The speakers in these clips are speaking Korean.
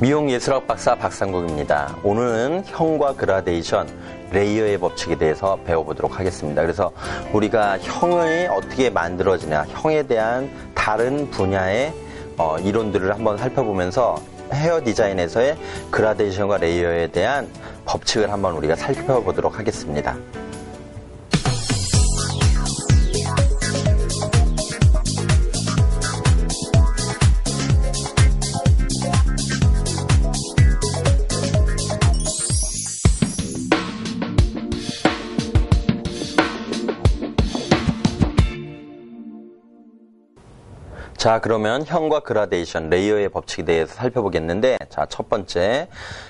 미용예술학 박사 박상국입니다. 오늘은 형과 그라데이션, 레이어의 법칙에 대해서 배워보도록 하겠습니다. 그래서 우리가 형이 어떻게 만들어지냐, 형에 대한 다른 분야의 어, 이론들을 한번 살펴보면서 헤어 디자인에서의 그라데이션과 레이어에 대한 법칙을 한번 우리가 살펴보도록 하겠습니다. 자, 그러면 형과 그라데이션, 레이어의 법칙에 대해서 살펴보겠는데, 자, 첫 번째.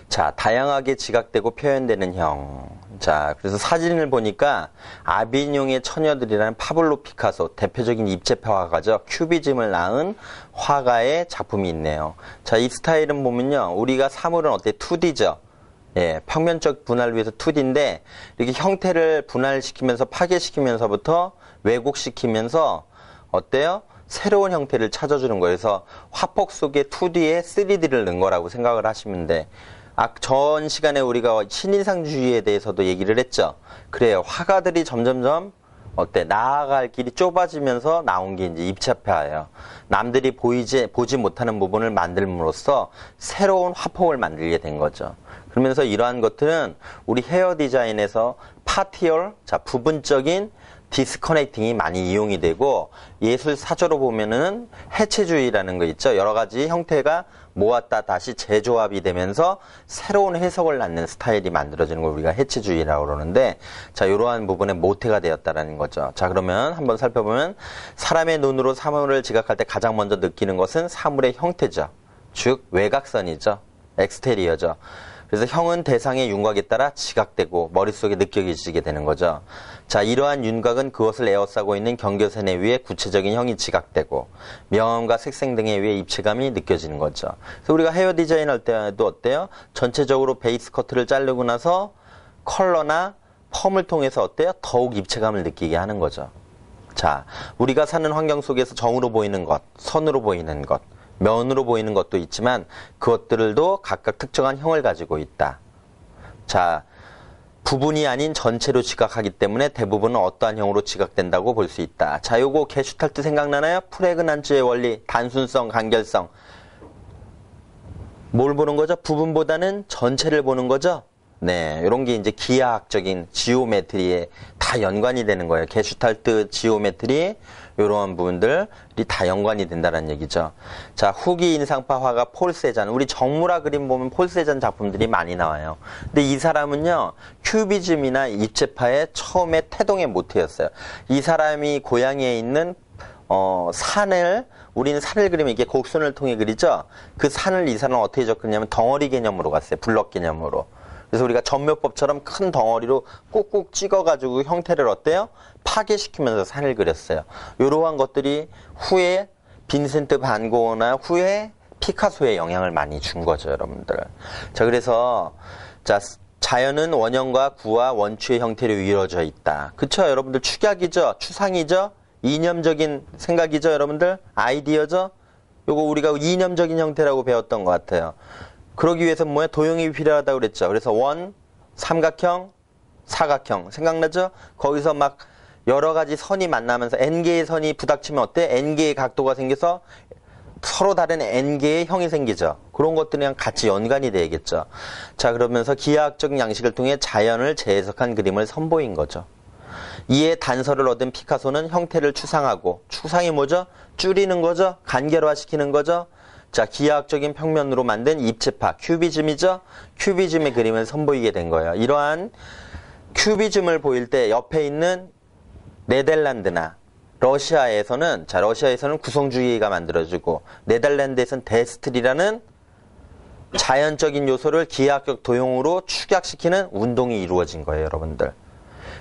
자, 다양하게 지각되고 표현되는 형. 자, 그래서 사진을 보니까 아비뇽의 처녀들이라는 파블로 피카소, 대표적인 입체파 화가죠. 큐비즘을 낳은 화가의 작품이 있네요. 자, 이 스타일은 보면요. 우리가 사물은 어때? 2D죠. 예, 평면적 분할을 위해서 2D인데, 이렇게 형태를 분할시키면서 파괴시키면서부터 왜곡시키면서, 어때요? 새로운 형태를 찾아주는. 그래서 화폭 속에 2D에 3D를 넣은 거라고 생각을 하시면 돼. 아, 전 시간에 우리가 신인상주의에 대해서도 얘기를 했죠. 그래요. 화가들이 점점점 어때 나아갈 길이 좁아지면서 나온 게 이제 입체화예요. 남들이 보이지 보지 못하는 부분을 만들므로써 새로운 화폭을 만들게 된 거죠. 그러면서 이러한 것들은 우리 헤어 디자인에서 파티얼, 자 부분적인 디스커넥팅이 많이 이용이 되고 예술 사조로 보면은 해체주의라는 거 있죠. 여러 가지 형태가 모았다 다시 재조합이 되면서 새로운 해석을 낳는 스타일이 만들어지는 걸 우리가 해체주의라고 그러는데 자 이러한 부분에 모태가 되었다라는 거죠. 자 그러면 한번 살펴보면 사람의 눈으로 사물을 지각할 때 가장 먼저 느끼는 것은 사물의 형태죠. 즉 외곽선이죠. 엑스테리어죠. 그래서 형은 대상의 윤곽에 따라 지각되고 머릿속에 느껴지게 되는 거죠. 자, 이러한 윤곽은 그것을 에워싸고 있는 경계선에 의해 구체적인 형이 지각되고 명암과 색생 등에 의해 입체감이 느껴지는 거죠. 그래서 우리가 헤어 디자인 할 때도 어때요? 전체적으로 베이스 커트를 자르고 나서 컬러나 펌을 통해서 어때요? 더욱 입체감을 느끼게 하는 거죠. 자, 우리가 사는 환경 속에서 정으로 보이는 것, 선으로 보이는 것, 면으로 보이는 것도 있지만 그것들도 각각 특정한 형을 가지고 있다. 자, 부분이 아닌 전체로 지각하기 때문에 대부분은 어떠한 형으로 지각된다고 볼 수 있다. 자, 요거 게슈탈트 생각나나요? 프레그난츠의 원리, 단순성, 간결성. 뭘 보는 거죠? 부분보다는 전체를 보는 거죠? 네, 이런 게 이제 기하학적인 지오메트리에 다 연관이 되는 거예요. 게슈탈트 지오메트리 이러한 부분들이 다 연관이 된다는 얘기죠. 자, 후기 인상파 화가 폴 세잔. 우리 정무라 그림 보면 폴 세잔 작품들이 많이 나와요. 근데 이 사람은요, 큐비즘이나 입체파의 처음에 태동의 모태였어요. 이 사람이 고향에 있는 어, 산을 우리는 산을 그리면 이게 곡선을 통해 그리죠. 그 산을 이 사람은 어떻게 접근냐면 덩어리 개념으로 갔어요. 블럭 개념으로. 그래서 우리가 전묘법처럼 큰 덩어리로 꾹꾹 찍어가지고 형태를 어때요? 파괴시키면서 산을 그렸어요. 이러한 것들이 후에 빈센트 반고나 후에 피카소의 영향을 많이 준 거죠, 여러분들. 자, 그래서 자 자연은 원형과 구와 원추의 형태로 이루어져 있다. 그쵸, 여러분들 축약이죠, 추상이죠, 이념적인 생각이죠, 여러분들 아이디어죠. 요거 우리가 이념적인 형태라고 배웠던 것 같아요. 그러기 위해서 뭐야? 도형이 필요하다고 그랬죠. 그래서 원, 삼각형, 사각형. 생각나죠? 거기서 막 여러 가지 선이 만나면서 n개의 선이 부닥치면 어때? n개의 각도가 생겨서 서로 다른 n개의 형이 생기죠. 그런 것들이랑 같이 연관이 되겠죠. 자, 그러면서 기하학적인 양식을 통해 자연을 재해석한 그림을 선보인 거죠. 이에 단서를 얻은 피카소는 형태를 추상하고, 추상이 뭐죠? 줄이는 거죠? 간결화시키는 거죠? 자, 기하학적인 평면으로 만든 입체파, 큐비즘이죠? 큐비즘의 그림을 선보이게 된 거예요. 이러한 큐비즘을 보일 때 옆에 있는 네덜란드나 러시아에서는, 자, 러시아에서는 구성주의가 만들어지고, 네덜란드에서는 데스트리라는 자연적인 요소를 기하학적 도형으로 축약시키는 운동이 이루어진 거예요, 여러분들.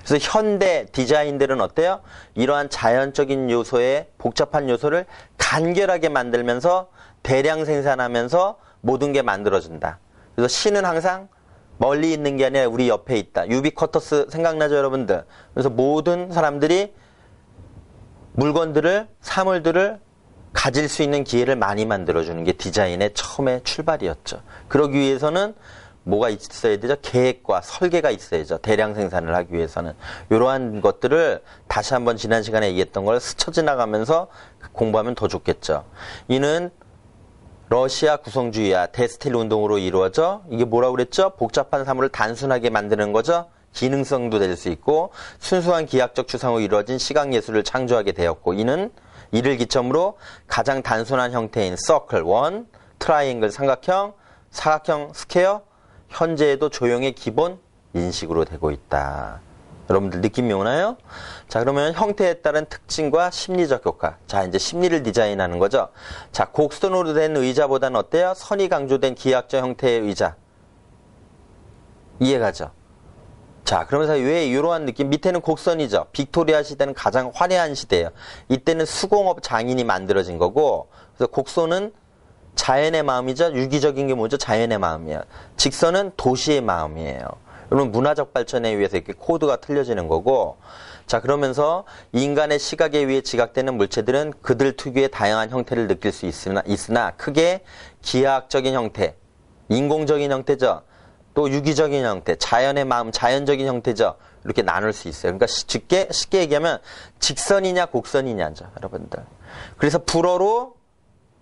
그래서 현대 디자인들은 어때요? 이러한 자연적인 요소의 복잡한 요소를 간결하게 만들면서 대량 생산하면서 모든 게 만들어진다. 그래서 신은 항상 멀리 있는 게 아니라 우리 옆에 있다. 유비쿼터스 생각나죠, 여러분들? 그래서 모든 사람들이 물건들을, 사물들을 가질 수 있는 기회를 많이 만들어주는 게 디자인의 처음의 출발이었죠. 그러기 위해서는 뭐가 있어야 되죠? 계획과 설계가 있어야죠. 대량 생산을 하기 위해서는. 이러한 것들을 다시 한번 지난 시간에 얘기했던 걸 스쳐 지나가면서 공부하면 더 좋겠죠. 이는 러시아 구성주의와 데스틸 운동으로 이루어져 이게 뭐라고 그랬죠? 복잡한 사물을 단순하게 만드는 거죠. 기능성도 될 수 있고 순수한 기하적 추상으로 이루어진 시각 예술을 창조하게 되었고 이는 이를 기점으로 가장 단순한 형태인 서클 원, 트라이앵글 삼각형, 사각형 스퀘어 현재에도 조형의 기본 인식으로 되고 있다. 여러분들 느낌이 오나요? 자, 그러면 형태에 따른 특징과 심리적 효과. 자, 이제 심리를 디자인하는 거죠. 자, 곡선으로 된 의자보다는 어때요? 선이 강조된 기하학적 형태의 의자. 이해가죠? 자, 그러면서 왜 이러한 느낌? 밑에는 곡선이죠. 빅토리아 시대는 가장 화려한 시대예요. 이때는 수공업 장인이 만들어진 거고, 그래서 곡선은 자연의 마음이죠. 유기적인 게 뭐죠? 자연의 마음이에요. 직선은 도시의 마음이에요. 여러분 문화적 발전에 의해서 이렇게 코드가 틀려지는 거고 자 그러면서 인간의 시각에 의해 지각되는 물체들은 그들 특유의 다양한 형태를 느낄 수 있으나, 있으나 크게 기하학적인 형태, 인공적인 형태죠. 또 유기적인 형태, 자연의 마음, 자연적인 형태죠. 이렇게 나눌 수 있어요. 그러니까 쉽게, 쉽게 얘기하면 직선이냐 곡선이냐죠. 여러분들. 그래서 불어로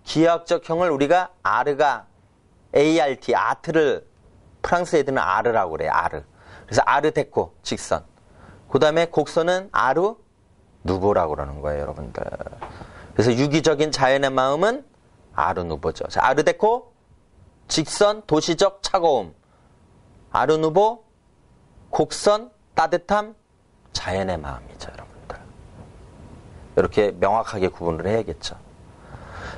기하학적 형을 우리가 아르가 ART, 아트를 프랑스 애들은 아르라고 그래요. 아르. 그래서 아르데코 직선. 그 다음에 곡선은 아르 누보라고 그러는 거예요, 여러분들. 그래서 유기적인 자연의 마음은 아르 누보죠. 자, 아르데코 직선 도시적 차가움. 아르 누보 곡선 따뜻함 자연의 마음이죠, 여러분들. 이렇게 명확하게 구분을 해야겠죠.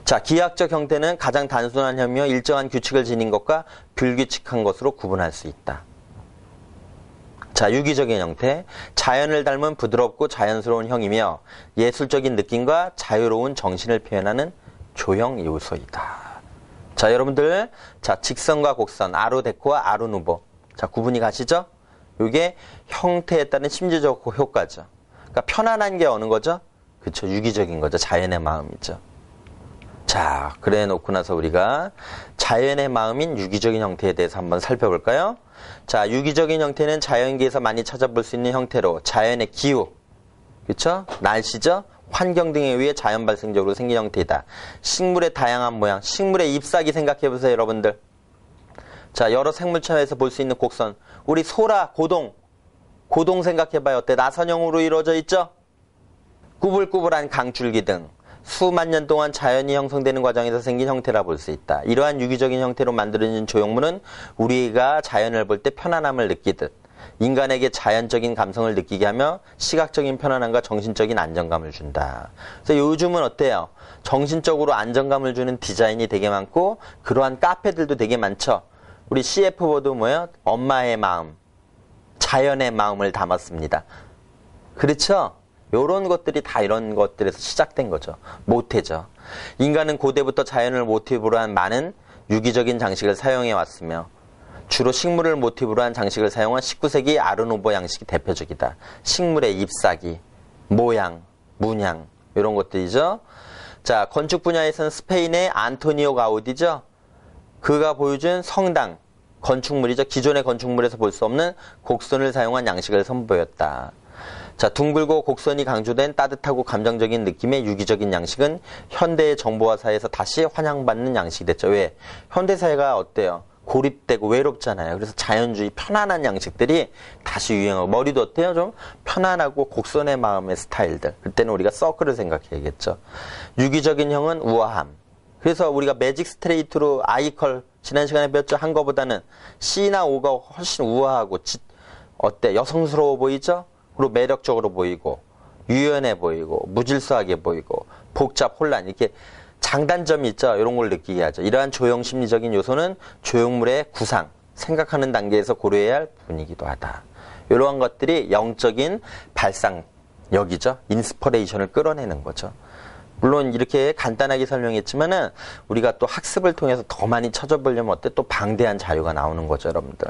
자, 기하학적 형태는 가장 단순한 혐의와 일정한 규칙을 지닌 것과 불규칙한 것으로 구분할 수 있다. 자, 유기적인 형태. 자연을 닮은 부드럽고 자연스러운 형이며 예술적인 느낌과 자유로운 정신을 표현하는 조형 요소이다. 자, 여러분들. 자, 직선과 곡선, 아루데코와 아루누보. 자, 구분이 가시죠? 이게 형태에 따른 심리적 효과죠. 그러니까 편안한 게 어느 거죠? 그렇죠. 유기적인 거죠. 자연의 마음이죠. 자, 그래 놓고 나서 우리가 자연의 마음인 유기적인 형태에 대해서 한번 살펴볼까요? 자, 유기적인 형태는 자연계에서 많이 찾아볼 수 있는 형태로 자연의 기후, 그렇죠? 날씨죠? 환경 등에 의해 자연 발생적으로 생긴 형태이다. 식물의 다양한 모양, 식물의 잎사귀 생각해 보세요, 여러분들. 자, 여러 생물체에서 볼 수 있는 곡선. 우리 소라, 고동, 고동 생각해 봐요. 어때? 나선형으로 이루어져 있죠? 꾸불꾸불한 강줄기 등 수만 년 동안 자연이 형성되는 과정에서 생긴 형태라 볼 수 있다. 이러한 유기적인 형태로 만들어진 조형물은 우리가 자연을 볼 때 편안함을 느끼듯 인간에게 자연적인 감성을 느끼게 하며 시각적인 편안함과 정신적인 안정감을 준다. 그래서 요즘은 어때요? 정신적으로 안정감을 주는 디자인이 되게 많고 그러한 카페들도 되게 많죠. 우리 CF보도 뭐예요? 엄마의 마음, 자연의 마음을 담았습니다. 그렇죠? 이런 것들이 다 이런 것들에서 시작된 거죠. 모태죠. 인간은 고대부터 자연을 모티브로 한 많은 유기적인 장식을 사용해 왔으며 주로 식물을 모티브로 한 장식을 사용한 19세기 아르노보 양식이 대표적이다. 식물의 잎사귀, 모양, 문양 이런 것들이죠. 자 건축 분야에서는 스페인의 안토니오 가우디죠. 그가 보여준 성당 건축물이죠. 기존의 건축물에서 볼 수 없는 곡선을 사용한 양식을 선보였다. 자, 둥글고 곡선이 강조된 따뜻하고 감정적인 느낌의 유기적인 양식은 현대의 정보화 사회에서 다시 환영받는 양식이 됐죠. 왜? 현대 사회가 어때요? 고립되고 외롭잖아요. 그래서 자연주의 편안한 양식들이 다시 유행하고 머리도 어때요? 좀 편안하고 곡선의 마음의 스타일들. 그때는 우리가 서클을 생각해야겠죠. 유기적인 형은 우아함. 그래서 우리가 매직 스트레이트로 아이컬 지난 시간에 배웠죠. 한 거보다는 C나 O가 훨씬 우아하고 지, 어때? 여성스러워 보이죠? 그리고 매력적으로 보이고 유연해 보이고 무질서하게 보이고 복잡 혼란 이렇게 장단점이 있죠. 이런 걸 느끼게 하죠. 이러한 조형 심리적인 요소는 조형물의 구상, 생각하는 단계에서 고려해야 할 부분이기도 하다. 이러한 것들이 영적인 발상력이죠. 인스퍼레이션을 끌어내는 거죠. 물론 이렇게 간단하게 설명했지만은 우리가 또 학습을 통해서 더 많이 찾아보려면 어때 또 방대한 자유가 나오는 거죠, 여러분들.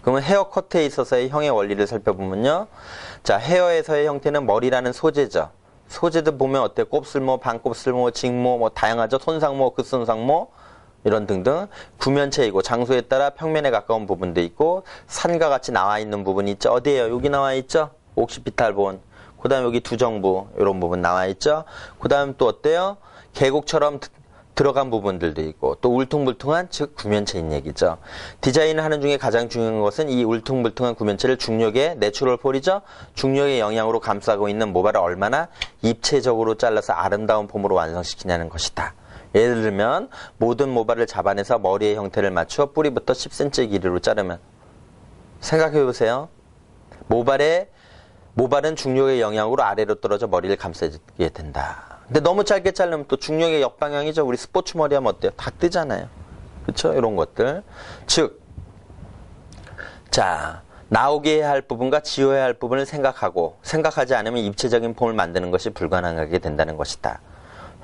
그러면 헤어 커트에 있어서의 형의 원리를 살펴보면요. 자, 헤어에서의 형태는 머리라는 소재죠. 소재들 보면 어때요? 곱슬모, 반곱슬모, 직모, 뭐 다양하죠. 손상모, 극손상모 이런 등등 구면체이고 장소에 따라 평면에 가까운 부분도 있고 산과 같이 나와 있는 부분이 있죠. 어디에요? 여기 나와 있죠. 옥시피탈본. 그 다음 여기 두정부 이런 부분 나와 있죠. 그 다음 또 어때요? 계곡처럼 들어간 부분들도 있고 또 울퉁불퉁한 즉 구면체인 얘기죠. 디자인을 하는 중에 가장 중요한 것은 이 울퉁불퉁한 구면체를 중력의 내추럴 폴이죠. 중력의 영향으로 감싸고 있는 모발을 얼마나 입체적으로 잘라서 아름다운 폼으로 완성시키냐는 것이다. 예를 들면 모든 모발을 잡아내서 머리의 형태를 맞추어 뿌리부터 10cm 길이로 자르면 생각해 보세요. 모발의 모발은 중력의 영향으로 아래로 떨어져 머리를 감싸게 된다. 근데 너무 짧게 자르면 또 중력의 역방향이죠. 우리 스포츠 머리 하면 어때요? 다 뜨잖아요. 그렇죠? 이런 것들. 즉, 자 나오게 할 부분과 지워야 할 부분을 생각하고 생각하지 않으면 입체적인 폼을 만드는 것이 불가능하게 된다는 것이다.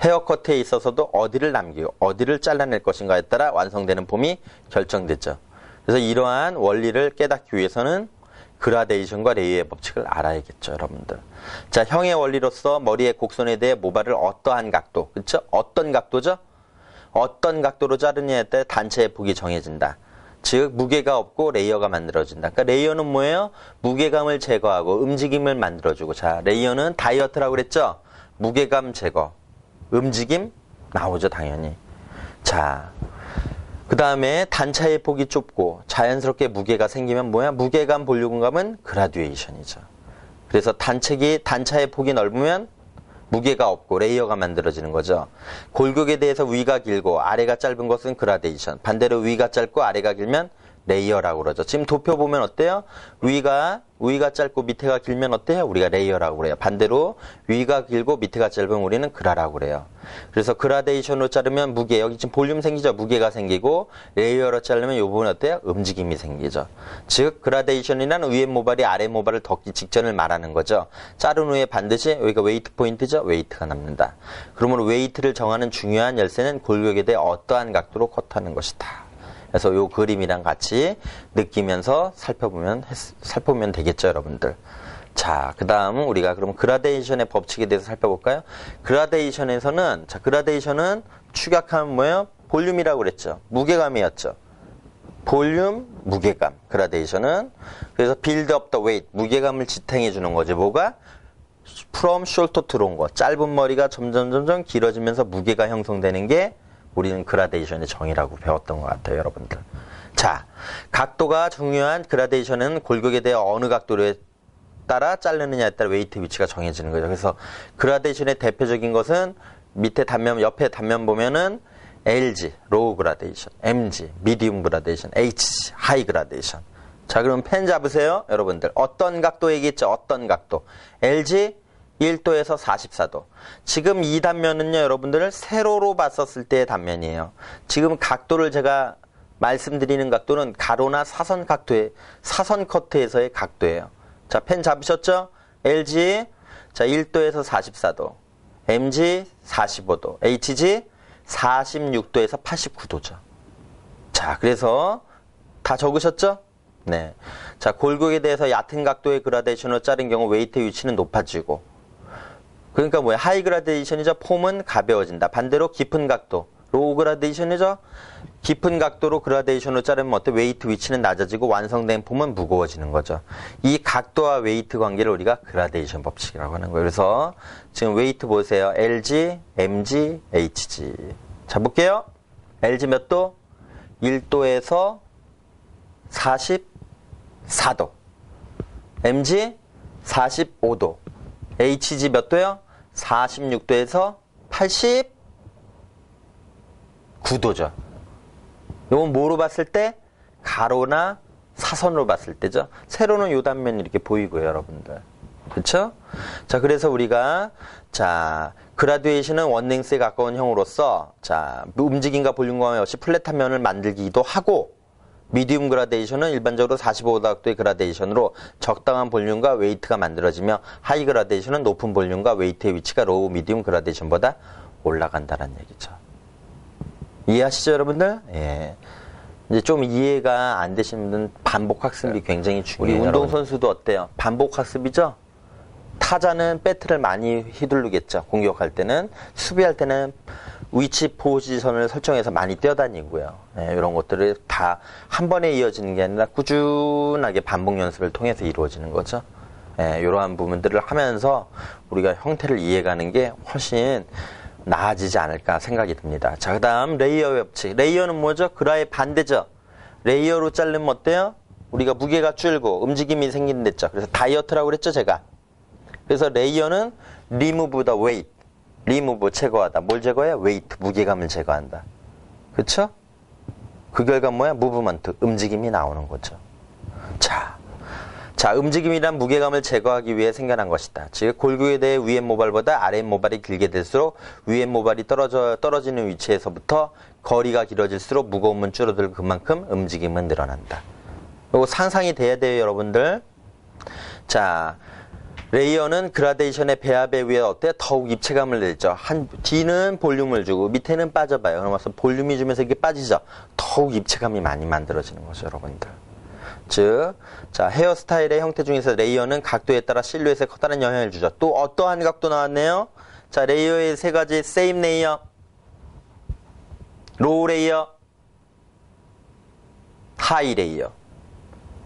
헤어커트에 있어서도 어디를 남기고 어디를 잘라낼 것인가에 따라 완성되는 폼이 결정되죠. 그래서 이러한 원리를 깨닫기 위해서는 그라데이션과 레이의 법칙을 알아야겠죠, 여러분들. 자, 형의 원리로서 머리의 곡선에 대해 모발을 어떠한 각도, 그렇죠? 어떤 각도죠? 어떤 각도로 자르냐에 따라 단체의 폭이 정해진다. 즉 무게가 없고 레이어가 만들어진다. 그러니까 레이어는 뭐예요? 무게감을 제거하고 움직임을 만들어주고 자 레이어는 다이어트라고 그랬죠? 무게감 제거, 움직임 나오죠 당연히. 자 그 다음에 단차의 폭이 좁고 자연스럽게 무게가 생기면 뭐야? 무게감 볼륨감은 그라듀에이션이죠. 그래서 단책이 단차의 폭이 넓으면 무게가 없고 레이어가 만들어지는 거죠. 골격에 대해서 위가 길고 아래가 짧은 것은 그라데이션. 반대로 위가 짧고 아래가 길면 레이어라고 그러죠. 지금 도표 보면 어때요? 위가 위가 짧고 밑에가 길면 어때요? 우리가 레이어라고 그래요. 반대로 위가 길고 밑에가 짧으면 우리는 그라라고 그래요. 그래서 그라데이션으로 자르면 무게 여기 지금 볼륨 생기죠. 무게가 생기고 레이어로 자르면 이 부분 어때요? 움직임이 생기죠. 즉 그라데이션이라는 위에 모발이 아래 모발을 덮기 직전을 말하는 거죠. 자른 후에 반드시 여기가 웨이트 포인트죠. 웨이트가 남는다. 그러므로 웨이트를 정하는 중요한 열쇠는 골격에 대해 어떠한 각도로 컷하는 것이다. 그래서 요 그림이랑 같이 느끼면서 살펴보면 살펴보면 되겠죠, 여러분들. 자, 그 다음 우리가 그럼 그라데이션의 법칙에 대해서 살펴볼까요? 그라데이션에서는 자, 그라데이션은 축약하면 뭐예요? 볼륨이라고 그랬죠. 무게감이었죠. 볼륨, 무게감. 그라데이션은 그래서 up the weight, 무게감을 지탱해 주는 거지. 뭐가? from shoulder to long 거. 짧은 머리가 점점 점점 길어지면서 무게가 형성되는 게 우리는 그라데이션의 정의라고 배웠던 것 같아요, 여러분들. 자, 각도가 중요한 그라데이션은 골격에 대해 어느 각도로 따라 자르느냐에 따라 웨이트 위치가 정해지는 거죠. 그래서 그라데이션의 대표적인 것은 밑에 단면, 옆에 단면 보면은 LG, 로우 그라데이션, MG, 미디움 그라데이션, HG, 하이 그라데이션. 자, 그럼 펜 잡으세요, 여러분들. 어떤 각도 얘기했죠? 어떤 각도? LG, 1도에서 44도. 지금 이 단면은요, 여러분들 세로로 봤었을 때의 단면이에요. 지금 각도를 제가 말씀드리는 각도는 가로나 사선 각도의, 사선 커트에서의 각도예요. 자, 펜 잡으셨죠? LG, 자, 1도에서 44도. MG, 45도. HG, 46도에서 89도죠. 자, 그래서 다 적으셨죠? 네. 자, 골격에 대해서 얕은 각도의 그라데이션으로 자른 경우 웨이트 위치는 높아지고, 그러니까 뭐야? 하이 그라데이션이죠. 폼은 가벼워진다. 반대로 깊은 각도. 로우 그라데이션이죠. 깊은 각도로 그라데이션으로 자르면 어때? 웨이트 위치는 낮아지고 완성된 폼은 무거워지는 거죠. 이 각도와 웨이트 관계를 우리가 그라데이션 법칙이라고 하는 거예요. 그래서 지금 웨이트 보세요. LG, MG, HG. 자, 볼게요. LG 몇 도? 1도에서 44도. MG 45도. HG 몇 도요? 46도에서 89도죠. 이건 뭐로 봤을 때? 가로나 사선으로 봤을 때죠. 세로는 요 단면이 이렇게 보이고요, 여러분들. 그렇죠? 자, 그래서 우리가 자, 그라듀에이션은 원랭스에 가까운 형으로서 자, 움직임과 볼륨감이 없이 플랫한 면을 만들기도 하고 미디움 그라데이션은 일반적으로 45도의 그라데이션으로 적당한 볼륨과 웨이트가 만들어지며 하이 그라데이션은 높은 볼륨과 웨이트의 위치가 로우 미디움 그라데이션보다 올라간다는 얘기죠. 이해하시죠, 여러분들? 예. 이제 좀 이해가 안 되시는 분은 반복 학습이 굉장히 중요해요. 우리 운동 선수도 어때요? 반복 학습이죠? 다 타자는 배트를 많이 휘두르겠죠. 공격할 때는 수비할 때는 위치 포지션을 설정해서 많이 뛰어다니고요. 네, 이런 것들을 다 한 번에 이어지는 게 아니라 꾸준하게 반복 연습을 통해서 이루어지는 거죠. 네, 이러한 부분들을 하면서 우리가 형태를 이해가는 게 훨씬 나아지지 않을까 생각이 듭니다. 자, 그 다음 레이어 협치. 레이어는 뭐죠? 그라의 반대죠. 레이어로 자르면 어때요? 우리가 무게가 줄고 움직임이 생긴댔죠. 그래서 다이어트라고 그랬죠, 제가. 그래서 레이어는 remove the weight. Remove 제거하다. 뭘 제거해? weight 무게감을 제거한다. 그쵸? 그 결과 뭐야? 무브먼트 움직임이 나오는 거죠. 자, 자 움직임이란 무게감을 제거하기 위해 생겨난 것이다. 즉 골격에 대해 위의 모발보다 아래 모발이 길게 될수록 위의 모발이 떨어져 떨어지는 위치에서부터 거리가 길어질수록 무거움은 줄어들고 그만큼 움직임은 늘어난다. 이거 상상이 돼야 돼요, 여러분들. 자, 레이어는 그라데이션의 배합에 의해 어때? 더욱 입체감을 내죠. 한 뒤는 볼륨을 주고 밑에는 빠져봐요. 그러면서 볼륨이 주면서 이게 빠지죠. 더욱 입체감이 많이 만들어지는 거죠, 여러분들. 즉, 자 헤어스타일의 형태 중에서 레이어는 각도에 따라 실루엣에 커다란 영향을 주죠. 또 어떠한 각도 나왔네요? 자 레이어의 세 가지 세임 레이어, 로우 레이어, 하이 레이어.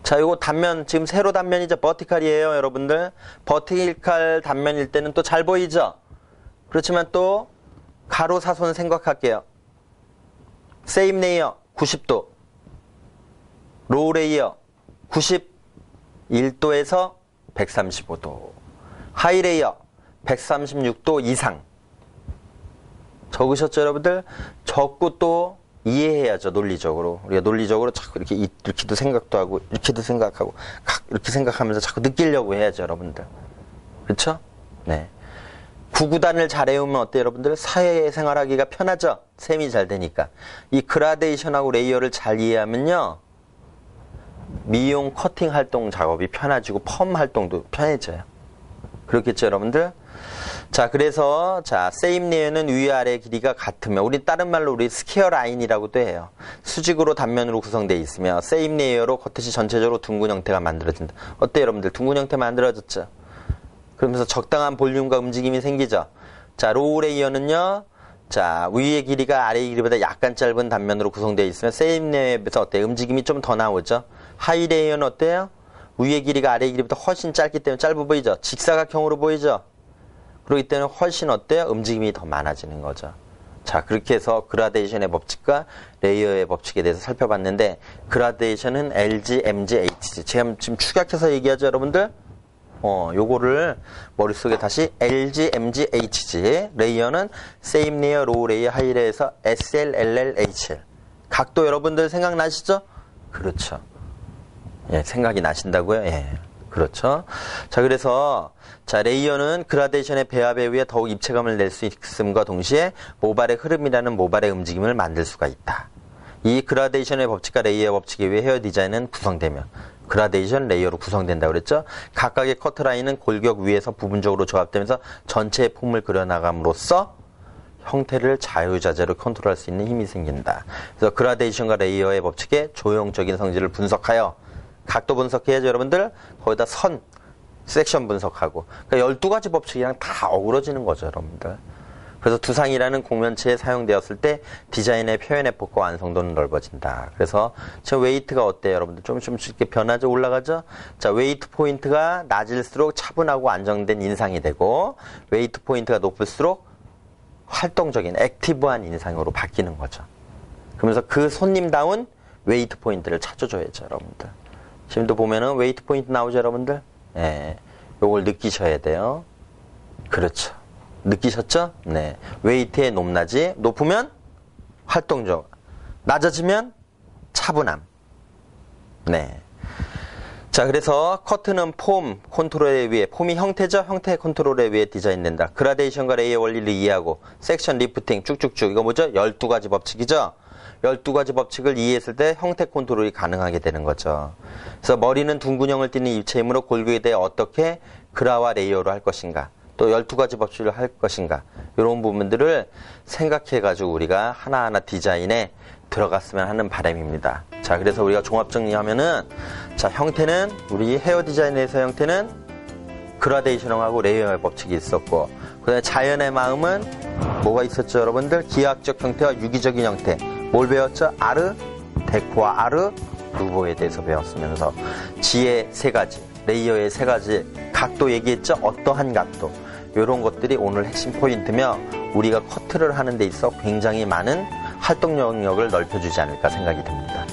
자, 이거 단면, 지금 세로 단면이죠. 버티칼이에요, 여러분들. 버티칼 단면일 때는 또 잘 보이죠? 그렇지만 또 가로 사선 생각할게요. 세임 레이어 90도. 로우 레이어 91도에서 135도. 하이 레이어 136도 이상. 적으셨죠, 여러분들? 적고 또 이해해야죠, 논리적으로. 우리가 논리적으로 자꾸 이렇게, 이렇게도 생각도 하고, 이렇게도 생각하고, 이렇게 생각하면서 자꾸 느끼려고 해야죠, 여러분들. 그렇죠? 네. 구구단을 잘 외우면 어때요, 여러분들? 사회 생활하기가 편하죠? 셈이 잘 되니까. 이 그라데이션하고 레이어를 잘 이해하면요, 미용 커팅 활동 작업이 편해지고 펌 활동도 편해져요. 그렇겠죠, 여러분들? 자, 그래서 자, 세임 레이어는 위아래 길이가 같으며 우리 다른 말로 우리 스퀘어 라인이라고도 해요. 수직으로 단면으로 구성되어 있으며 세임 레이어로 겉옷이 전체적으로 둥근 형태가 만들어진다. 어때 여러분들? 둥근 형태 만들어졌죠? 그러면서 적당한 볼륨과 움직임이 생기죠. 자, 로우 레이어는요. 자, 위의 길이가 아래의 길이보다 약간 짧은 단면으로 구성되어 있으면 세임 레이어에서 어때? 움직임이 좀 더 나오죠. 하이 레이어는 어때요? 위의 길이가 아래의 길이보다 훨씬 짧기 때문에 짧아 보이죠? 직사각형으로 보이죠? 그렇기 때문에 훨씬 어때요? 움직임이 더 많아지는 거죠. 자, 그렇게 해서 그라데이션의 법칙과 레이어의 법칙에 대해서 살펴봤는데, 그라데이션은 LG, MG, HG. 제가 지금 축약해서 얘기하죠, 여러분들? 어, 요거를 머릿속에 다시 LG, MG, HG. 레이어는 same layer, low layer, high layer에서 SL, LL, HL. 각도 여러분들 생각나시죠? 그렇죠. 예, 생각이 나신다고요? 예. 그렇죠. 자, 그래서 자, 레이어는 그라데이션의 배합에 의해 더욱 입체감을 낼 수 있음과 동시에 모발의 흐름이라는 모발의 움직임을 만들 수가 있다. 이 그라데이션의 법칙과 레이어 법칙에 의해 헤어 디자인은 구성되며 그라데이션 레이어로 구성된다고 그랬죠. 각각의 커트라인은 골격 위에서 부분적으로 조합되면서 전체의 폼을 그려나감으로써 형태를 자유자재로 컨트롤할 수 있는 힘이 생긴다. 그래서 그라데이션과 레이어의 법칙의 조형적인 성질을 분석하여 각도 분석해야죠, 여러분들. 거기다 선, 섹션 분석하고. 그러니까 12가지 법칙이랑 다 어우러지는 거죠, 여러분들. 그래서 두상이라는 공면체에 사용되었을 때 디자인의 표현의 폭과 완성도는 넓어진다. 그래서 저 웨이트가 어때요, 여러분들? 좀 조금씩 이렇게 변하죠, 올라가죠? 자, 웨이트 포인트가 낮을수록 차분하고 안정된 인상이 되고, 웨이트 포인트가 높을수록 활동적인, 액티브한 인상으로 바뀌는 거죠. 그러면서 그 손님다운 웨이트 포인트를 찾아줘야죠, 여러분들. 지금도 보면은 웨이트 포인트 나오죠, 여러분들? 예. 요걸 느끼셔야 돼요. 그렇죠. 느끼셨죠? 네. 웨이트의 높낮이 높으면 활동적. 낮아지면 차분함. 네. 자, 그래서 커트는 폼 컨트롤에 의해, 폼이 형태죠? 형태 컨트롤에 의해 디자인된다. 그라데이션과 레이어 원리를 이해하고, 섹션 리프팅 쭉쭉쭉. 이거 뭐죠? 12가지 법칙이죠? 12가지 법칙을 이해했을 때 형태 컨트롤이 가능하게 되는 거죠. 그래서 머리는 둥근형을 띠는 입체이므로 골격에 대해 어떻게 그라와 레이어로 할 것인가. 또 12가지 법칙을 할 것인가. 이런 부분들을 생각해가지고 우리가 하나하나 디자인에 들어갔으면 하는 바람입니다. 자, 그래서 우리가 종합 정리하면은, 자, 형태는, 우리 헤어 디자인에서 형태는 그라데이션하고 레이어의 법칙이 있었고 그 다음에 자연의 마음은 뭐가 있었죠 여러분들 기하학적 형태와 유기적인 형태 뭘 배웠죠? 아르 데코와 아르 누보에 대해서 배웠으면서 지혜 세 가지 레이어의 세 가지 각도 얘기했죠? 어떠한 각도. 이런 것들이 오늘 핵심 포인트며 우리가 커트를 하는 데 있어 굉장히 많은 활동 영역을 넓혀주지 않을까 생각이 듭니다.